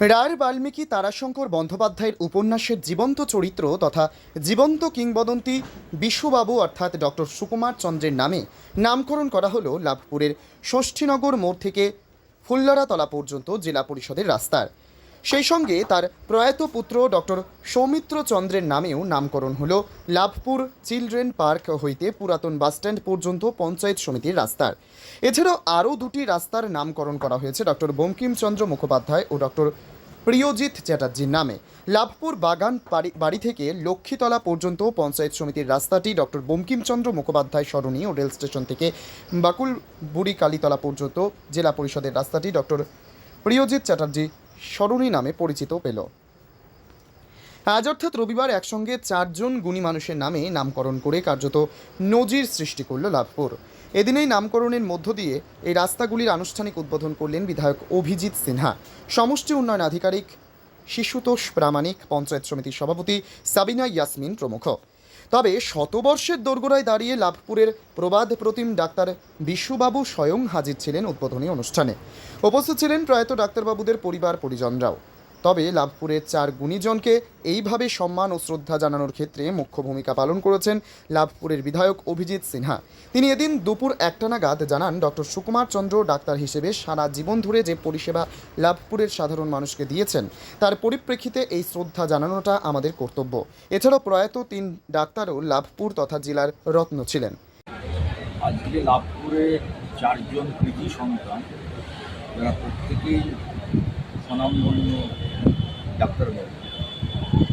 রায়ের বাল্মীকি তারাশঙ্কর বন্দ্যোপাধ্যায়ের উপন্যাসের জীবন্ত চরিত্র তথা জীবন্ত কিংবদন্তি বিশ্ববাবু অর্থাৎ ডক্টর সুকুমার চন্দ্রের নামে নামকরণ করা হলো লাভপুরের ষষ্ঠীনগর মোড় থেকে ফুল্লরাতলা পর্যন্ত জেলা পরিষদের রাস্তার। সেই সঙ্গে তার প্রয়াত পুত্র ডক্টর সৌমিত্র চন্দ্রের নামেও নামকরণ হলো লাভপুর চিলড্রেন পার্ক হইতে পুরাতন বাসস্ট্যান্ড পর্যন্ত পঞ্চায়েত সমিতির রাস্তার। এছাড়াও আরও দুটি রাস্তার নামকরণ করা হয়েছে ডক্টর বঙ্কিমচন্দ্র মুখোপাধ্যায় ও ডক্টর প্রিয়জিৎ চ্যাটার্জির নামে লাভপুর বাগান বাড়ি- থেকে লক্ষ্মীতলা পর্যন্ত পঞ্চায়েত সমিতির রাস্তাটি ডক্টর বঙ্কিমচন্দ্র মুখোপাধ্যায় সরণি ও রেল স্টেশন থেকে বাকুল বুড়ি কালীতলা পর্যন্ত জেলা পরিষদের রাস্তাটি ডক্টর প্রিয়জিৎ চ্যাটার্জি সরণি নামে পরিচিত পেল। আজ অর্থাৎ রবিবার একসঙ্গে চারজন গুণী মানুষের নামে নামকরণ করে কার্যত নজির সৃষ্টি করল লাভপুর। এদিনেই নামকরণের মধ্য দিয়ে এই রাস্তাগুলির আনুষ্ঠানিক উদ্বোধন করলেন বিধায়ক অভিজিৎ সিনহা। সমষ্টি উন্নয়ন আধিকারিক শিশুতোষ প্রামাণিক, পঞ্চায়েত সমিতির সভাপতি সাবিনা ইয়াসমিন প্রমুখ। তবে শতবর্ষের দোরগোড়ায় দাঁড়িয়ে লাভপুরের প্রবাদ প্রতিম ডাক্তার বিশ্ববাবু স্বয়ং হাজির ছিলেন উদ্বোধনী অনুষ্ঠানে। উপস্থিত ছিলেন প্রয়াত ডাক্তারবাবুদের পরিবার পরিজনরাও তবে লাভপুরের চার গুণীজনকে এইভাবে সম্মান ও শ্রদ্ধা জানানোর ক্ষেত্রে মুখ্য ভূমিকা পালন করেছেন লাভপুরের বিধায়ক অভিজিৎ সিনহা। তিনি এদিন দুপুর একটা নাগাদ জানান, ডক্টর সুকুমার চন্দ্র ডাক্তার হিসেবে সারা জীবন ধরে যে পরিষেবা লাভপুরের সাধারণ মানুষকে দিয়েছেন, তার পরিপ্রেক্ষিতে এই শ্রদ্ধা জানানোটা আমাদের কর্তব্য। এছাড়াও প্রয়াত তিন ডাক্তারও লাভপুর তথা জেলার রত্ন ছিলেন। আজকে লাভপুরে চারজন কৃতি সন্তান, যারা প্রত্যেকেই স্বনামধন্য ডাক্তারবাবু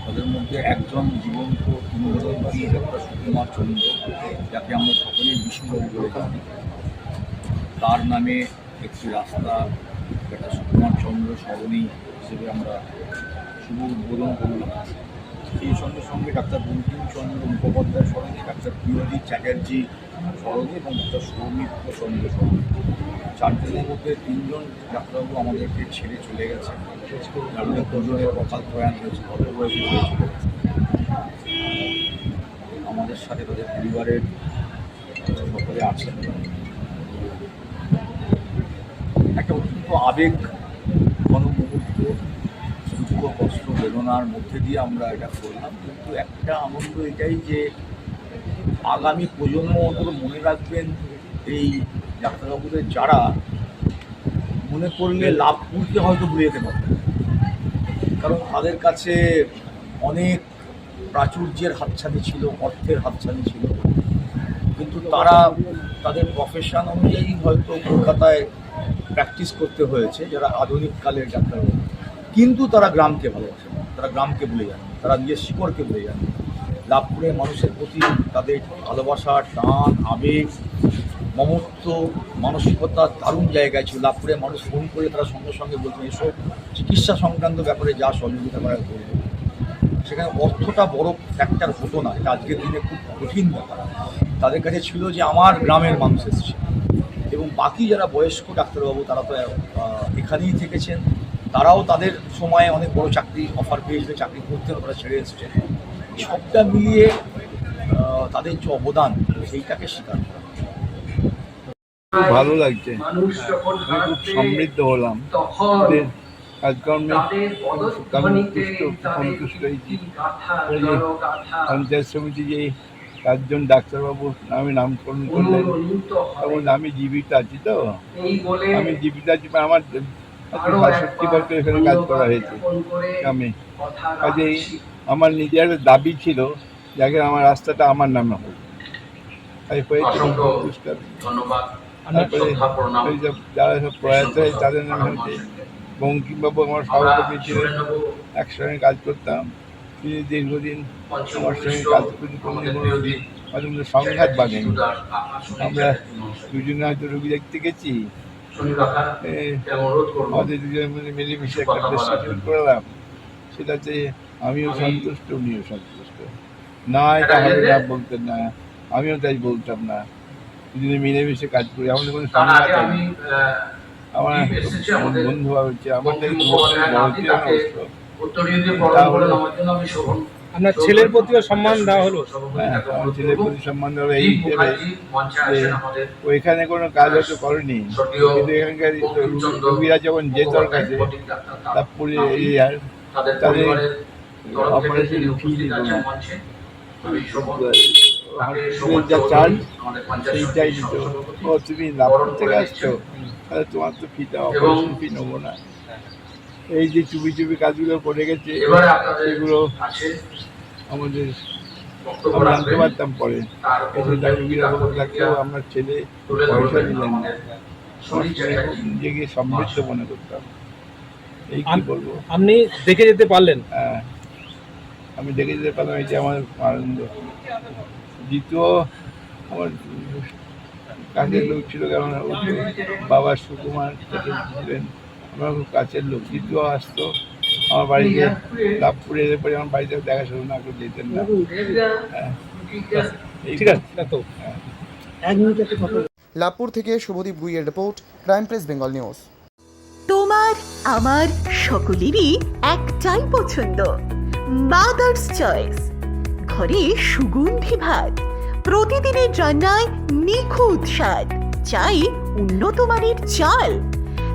তাদের মধ্যে একজন জীবন্ত কিংবদন্তি ডাক্তার সুকুমার চন্দ্র, যাকে আমরা সকলেই বিষ্ণুবাবু বলে জানি। তার নামে একটি রাস্তা, একটা সুকুমার চন্দ্র সরণি হিসেবে আমরা শুভ উদ্বোধন করলাম। সেই সঙ্গে সঙ্গে ডাক্তার বঙ্কিমচন্দ্র মুখোপাধ্যায় সরণি, ডাক্তার প্রিয়জিৎ চ্যাটার্জি সরণি এবং ডাক্তার সৌমিত্র চন্দ্র সরণি চারজনের মধ্যে তিনজন ডাক্তারবাবু আমাদেরকে ছেড়ে চলে গেছে। তাদের দুজনের অকাল প্রয়াণ হয়েছে অল্প বয়সে চলে গেছে আমাদের সাথে তাদের পরিবারের সকলে আছেন একটা অত্যন্ত আবেগ, ঘনমুহূর্ত, দুঃখ, কষ্ট, বেদনার মধ্যে দিয়ে আমরা এটা করলাম। কিন্তু একটা আনন্দ এটাই যে আগামী প্রজন্ম অন্তত মনে রাখবেন, এই ডাক্তারবাবুদের যারা মনে করলে লাভপুরকে হয়তো ভুলে যেতে পারবে কারণ তাদের কাছে অনেক প্রাচুর্যের হাতছানি ছিল, অর্থের হাতছানি ছিল। কিন্তু তারা তাদের প্রফেশন অনুযায়ী হয়তো কলকাতায় প্র্যাকটিস করতে হয়েছে, যারা আধুনিক কালের ডাক্তারবাবু। কিন্তু তারা গ্রামকে ভালোবাসে। তারা গ্রামকে ভুলে যান, তারা নিজের শিকড়কে ভুলে যান। লাভপুরের মানুষের প্রতি তাদের ভালোবাসা টান, আবেগ, মমত্ব, মানসিকতা দারুণ জায়গায় ছিল। লাভপুরের মানুষ ফোন করে তারা সঙ্গে সঙ্গে বলতেন এসব চিকিৎসা সংক্রান্ত ব্যাপারে যা সহযোগিতা করা। করবে সেখানে অর্থটা বড় ফ্যাক্টর হতো না। এটা আজকের দিনে খুব কঠিন ব্যাপার। তাদের কাছে ছিল যে, আমার গ্রামের মানুষ এসেছে। এবং বাকি যারা বয়স্ক ডাক্তারবাবু, তারা তো এখানেই থেকেছেন। তারাও তাদের সময়ে অনেক বড় চাকরি অফার পেয়েছিল, চাকরি করতেন তারা ছেড়ে এসেছেন। সবটা মিলিয়ে তাদের যে অবদান সেইটাকে স্বীকার করা। খুব ভালো লাগছে। আমি খুব সমৃদ্ধ হলাম। কাজকর্মে সন্তুষ্ট সন্তুষ্ট হয়েছি। পঞ্চায়েত সমিতি যে চারজন ডাক্তারবাবু আমি নামকরণ করলেন তখন আমি জীবিত আছি তো। আমি জীবিত আছি আমার সাতষট্টি বছর এখানে কাজ করা হয়েছে। আমি কাজেই আমার নিজের দাবি ছিল যাকে আমার রাস্তাটা আমার নামে হোক তাই হয়েছে। আমি। ধন্যবাদ। তারপরে যারা সব প্রয়াত হয় তাদের নামে হচ্ছে বঙ্কিমবাবু আমার সভাপতি ছিলেন। একসঙ্গে কাজ করতাম। তিনি দীর্ঘদিন আমার সঙ্গে কাজ করতে কোনো কোনোদিন সংঘাত বাঁধেনি আমরা দুজনে হয়তো রুগী দেখতে গেছি। মিলেমিশে একটা করলাম। সেটাতে আমিও সন্তুষ্ট উনিও সন্তুষ্ট। না এটা না বলতেন না। আমিও তাই বলতাম না। দুজনে মিলেমিশে কাজ করি। আমাদের কোনো আমার বন্ধু ভাবছে আমার বঙ্কিম মুখোপাধ্যায়ের আপনার ছেলের প্রতিও সম্মান দেওয়া হলো? হ্যাঁ আমার ছেলের প্রতি সম্মান দেওয়া এই হিসেবে যে ওইখানে কোনো কাজ হয়তো করেনি। কিন্তু এখানকার রোগীরা যখন যেত কাছে আর তাদের অপারেশন ফি দিত না যা চার্জ সেইটাই দিত ও তুমি লাভপুর থেকে আসছো। তাহলে তোমার তো ফিটা অপারেশন ফি নেব না। এই যে চুপি চুপি কাজগুলো করে গেছে এবারে আপনাদের এগুলো আছে আমাদের আমরা জানতে পারতাম পরে। এসে আমার ছেলে পয়সা দিলেন নিজেকে সমৃদ্ধ মনে করতাম। এই কি বলব? আপনি দেখে যেতে পারলেন। হ্যাঁ। আমি দেখে যেতে পারলাম এটা আমার আনন্দ দ্বিতীয় আমার কাছের লোক ছিল কেমন? বাবা সুকুমার ছিলেন আমার খুব কাছের লোক। দ্বিতীয় আসতো আমার বাড়িতে লাভপুরে এলে পরে আমার বাড়িতে দেখাশোনা না করে যেতেন না। হ্যাঁ। ঠিক আছে তো। লাভপুর থেকে Subhadip গুইয়ের report crime press Bengal news. তোমার আমার সকলেরই একটাই পছন্দ। মাদার্স চয়েস ঘরে সুগন্ধি ভাত। প্রতিদিনের রান্নায় নিখুঁত স্বাদ। চাই উন্নত মানের চাল।